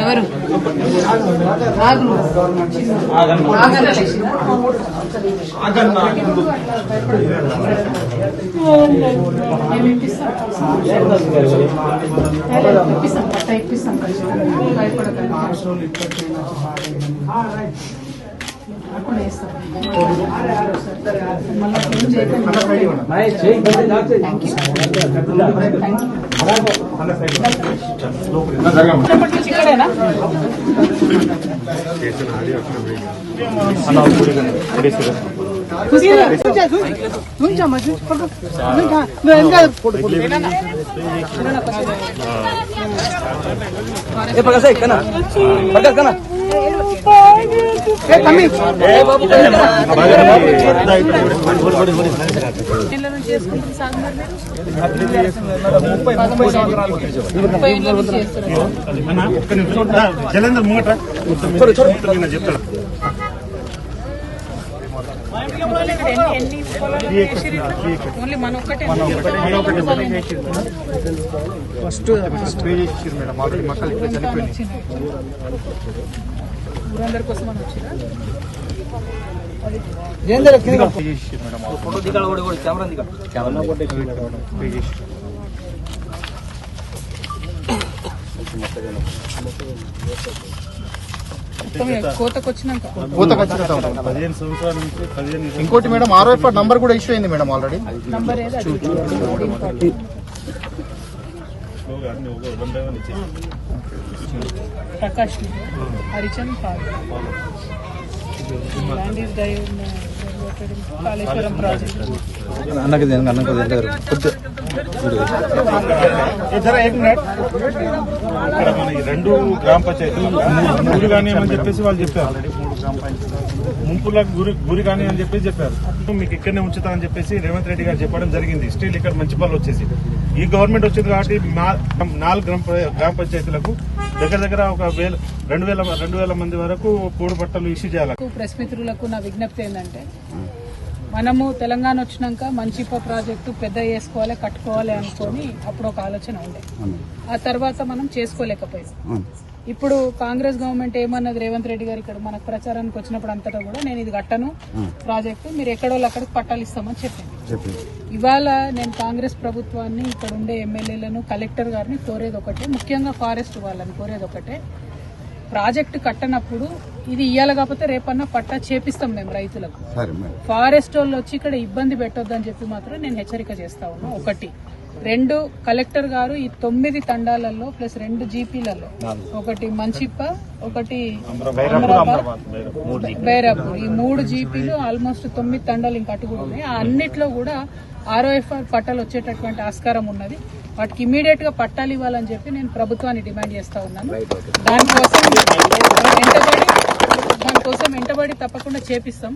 ఎవరు ఆగులు. ఆగన్న ఇప్పిస్తాం. ఇప్పిస్తాం పట్ట ఇప్పిస్తాం ఖచ్చితంగా. వేస్తాం. చేయకండి. ఇట్లా? ఓన్లీ చెప్తాడు ఫస్ట్ మేడం ఆల్రెడీ మక్కలు ఇక్కడ చనిపోయినాయి ఊరందరి కోసం అని ఇంకోటి మేడం ఆర్ఓఎఫ్ నంబర్ కూడా ఇష్యూ అయింది madam already. Prakash Harichand Pal. Kaleshwaram project. అన్నకి అన్నకి కొద్దిగా ఏ జర ఏక్ మినిట్. ఇక్కడ మన ఈ రెండు గ్రామ పంచాయతీలు గురి కానీ అని చెప్పేసి వాళ్ళు చెప్పారు. ముంపులకు గురి గురి కానీ అని చెప్పేసి చెప్పారు. మీకు ఇక్కడనే ఉంచుతా అని చెప్పేసి రేవంత్ రెడ్డి గారు చెప్పడం జరిగింది. స్టిల్ ఇక్కడ మంచిపల్లి వచ్చేసి. ఈ గవర్నమెంట్ వచ్చింది కాబట్టి నాలుగు గ్రామ గ్రామ పంచాయతీలకు దగ్గర దగ్గర ఒక వేల రెండు వేల రెండు వేల మంది వరకు పూడు బట్టలు ఇష్యూ చేయాలి. ప్రెస్ మిత్రులకు నా విజ్ఞప్తి ఏంటంటే మనము తెలంగాణ వచ్చినాక మంచిప ప్రాజెక్టు పెద్ద చేసుకోవాలి కట్టుకోవాలి అనుకొని అప్పుడు ఒక ఆలోచన ఉండే. ఆ తర్వాత మనం చేసుకోలేకపోయాం. ఇప్పుడు కాంగ్రెస్ గవర్నమెంట్ ఏమన్నది రేవంత్ రెడ్డి గారు ఇక్కడ మనకు ప్రచారానికి వచ్చినప్పుడు అంతటా కూడా నేను ఇది కట్టను. ప్రాజెక్టు మీరు ఎక్కడో అక్కడికి పట్టాలు ఇస్తామని చెప్పింది ఇవాళ నేను కాంగ్రెస్ ప్రభుత్వాన్ని ఇక్కడ ఉండే ఎమ్మెల్యేలను కలెక్టర్ గారిని కోరేది ఒకటే. ముఖ్యంగా ఫారెస్ట్ వాళ్ళని కోరేది ఒకటే. ప్రాజెక్టు కట్టనప్పుడు ఇది ఇయ్యాలి కాకపోతే రేపన్నా పట్టా చేపిస్తాం మేము రైతులకు. ఫారెస్ట్ వాళ్ళు వచ్చి ఇక్కడ ఇబ్బంది పెట్టొద్దని చెప్పి మాత్రం నేను హెచ్చరిక చేస్తా ఉన్నా. ఒకటి. రెండు కలెక్టర్ గారు ఈ తొమ్మిది తండాలలో ప్లస్ రెండు జీపీలలో. ఒకటి మంచిప్ప ఒకటి అమరాబాద్ బైరాపూర్ ఈ మూడు జీపీలు ఆల్మోస్ట్ తొమ్మిది తండాలు ఇంకా అటు కూడా ఉన్నాయి. ఆ అన్నిట్లో కూడా ఆర్ఓఎఫ్ఆర్ పట్టాలు వచ్చేటటువంటి ఆస్కారం ఉన్నది. వాటికి ఇమీడియట్గా పట్టాలు ఇవ్వాలని చెప్పి నేను ప్రభుత్వాన్ని డిమాండ్ చేస్తా ఉన్నాను. దానికోసం దానికోసం వెంటబడి తప్పకుండా చేపిస్తాం.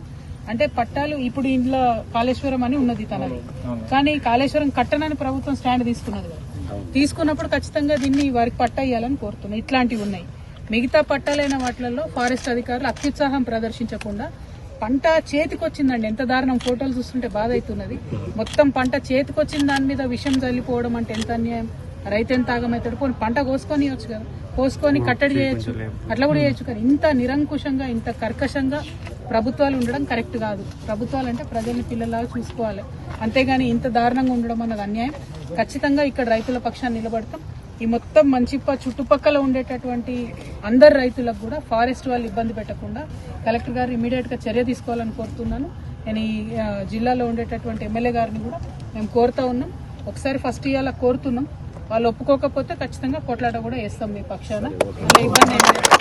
అంటే పట్టాలు ఇప్పుడు ఇంట్లో కాళేశ్వరం అని ఉన్నది తనది. కానీ కాళేశ్వరం కట్టనని ప్రభుత్వం స్టాండ్ తీసుకున్నది కదా. తీసుకున్నప్పుడు ఖచ్చితంగా దీన్ని వారికి పట్టా ఇవ్వాలని కోరుతున్నాం. ఇట్లాంటివి ఉన్నాయి. మిగతా పట్టాలైన వాటిలలో ఫారెస్ట్ అధికారులు అత్యుత్సాహం ప్రదర్శించకుండా పంట చేతికొచ్చిందండి. ఎంత దారుణం ఫోటోలు చూస్తుంటే బాధ అవుతున్నది. మొత్తం పంట చేతికొచ్చిన దాని మీద విషం చల్లిపోవడం అంటే ఎంత అన్యాయం? రైతు ఎంత ఆగమవుతాడు? పోనీ పంట కోసుకొని కదా. కోసుకొని కట్టడి చేయొచ్చు. అట్లా కూడా చేయొచ్చు కానీ ఇంత నిరంకుశంగా ఇంత కర్కశంగా ప్రభుత్వాలు ఉండడం కరెక్ట్ కాదు. ప్రభుత్వాలు అంటే ప్రజల్ని పిల్లలాగా చూసుకోవాలి. అంతేగాని ఇంత దారుణంగా ఉండడం అన్నది అన్యాయం. ఖచ్చితంగా ఇక్కడ రైతుల పక్షాన్ని నిలబడతాం. ఈ మొత్తం మంచిప్ప చుట్టుపక్కల ఉండేటటువంటి అందరు రైతులకు కూడా ఫారెస్ట్ వాళ్ళు ఇబ్బంది పెట్టకుండా కలెక్టర్ గారు ఇమీడియట్గా చర్య తీసుకోవాలని కోరుతున్నాను. నేను ఈ జిల్లాలో ఉండేటటువంటి ఎమ్మెల్యే గారిని కూడా మేము కోరుతా ఉన్నాం. ఒకసారి ఫస్ట్ ఇవాళ కోరుతున్నాం. వాళ్ళు ఒప్పుకోకపోతే ఖచ్చితంగా కొట్లాట కూడా వేస్తాం మీ పక్షాన. ఇబ్బంది.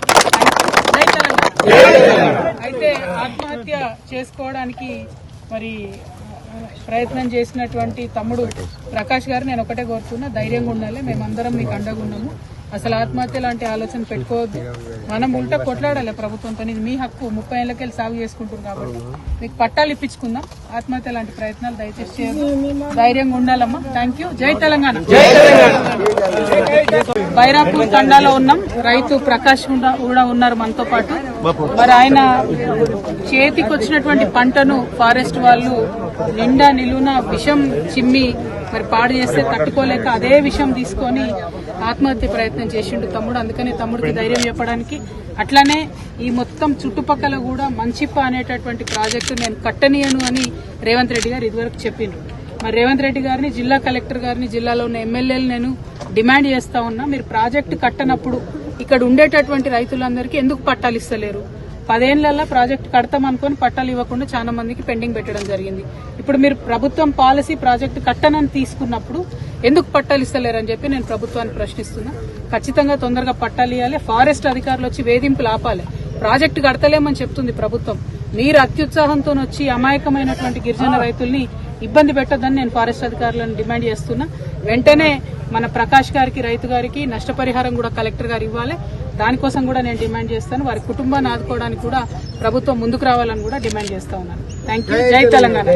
అయితే ఆత్మహత్య చేసుకోవడానికి మరి ప్రయత్నం చేసినటువంటి తమ్ముడు ప్రకాష్ గారు నేను ఒకటే కోరుతున్నా ధైర్యంగా ఉండాలి. మేమందరం మీకు అండగా ఉన్నాము. అసలు ఆత్మహత్య లాంటి ఆలోచన పెట్టుకోవద్దు. మనం ఉల్టా కొట్లాడాలి ప్రభుత్వంతో. ఇది మీ హక్కు. ముప్పై ఏళ్ళకెళ్ళి సాగు చేసుకుంటారు కాబట్టి. మీకు పట్టాలు ఇప్పించుకుందాం. ఆత్మహత్య లాంటి ప్రయత్నాలు దయచేసి చేయదు ధైర్యంగా ఉండాలమ్మా. థ్యాంక్ యూ జై తెలంగాణ. బైరాపూర్ తండాలో ఉన్నాం. రైతు ప్రకాష్ కూడా- కూడా ఉన్నారు మనతో పాటు. మరి ఆయన చేతికి వచ్చినటువంటి పంటను ఫారెస్ట్ వాళ్ళు నిండా నిలువున విషం చిమ్మి మరి పాడు చేస్తే తట్టుకోలేక అదే విషయం తీసుకొని ఆత్మహత్య ప్రయత్నం చేసిండు తమ్ముడు. అందుకని తమ్ముడికి ధైర్యం చెప్పడానికి అట్లానే ఈ మొత్తం చుట్టుపక్కల కూడా మంచిప్ప అనేటటువంటి ప్రాజెక్టు నేను కట్టనీయను అని రేవంత్ రెడ్డి గారు ఇదివరకు చెప్పిండ్రు మరి రేవంత్ రెడ్డి గారిని జిల్లా కలెక్టర్ గారిని జిల్లాలో ఉన్న ఎమ్మెల్యేలు నేను డిమాండ్ చేస్తా ఉన్నా. మీరు ప్రాజెక్టు కట్టనప్పుడు ఇక్కడ ఉండేటటువంటి రైతులందరికీ ఎందుకు పట్టాలు ఇస్తలేరు? పదేళ్ళలో ప్రాజెక్ట్ కడతాం అనుకుని పట్టాలు ఇవ్వకుండా చాలా మందికి పెండింగ్ పెట్టడం జరిగింది. ఇప్పుడు మీరు ప్రభుత్వం పాలసీ ప్రాజెక్టు కట్టనని తీసుకున్నప్పుడు ఎందుకు పట్టాలు ఇస్తలేరని చెప్పి నేను ప్రభుత్వాన్ని ప్రశ్నిస్తున్నా. ఖచ్చితంగా తొందరగా పట్టాలు ఇవ్వాలి ఫారెస్ట్ అధికారులు వచ్చి వేధింపులు ఆపాలి. ప్రాజెక్టు కడతలేమని చెప్తుంది ప్రభుత్వం. మీరు అత్యుత్సాహంతో వచ్చి అమాయకమైనటువంటి గిరిజన రైతుల్ని ఇబ్బంది పెట్టొద్దని నేను ఫారెస్ట్ అధికారులను డిమాండ్ చేస్తున్నా. వెంటనే మన ప్రకాష్ గారికి రైతు గారికి నష్టపరిహారం కూడా కలెక్టర్ గారు ఇవ్వాలి దానికోసం కూడా నేను డిమాండ్ చేస్తాను వారి కుటుంబాన్ని ఆదుకోవడానికి కూడా ప్రభుత్వం ముందుకు రావాలని కూడా డిమాండ్ చేస్తా ఉన్నాను థ్యాంక్ యూ జై తెలంగాణ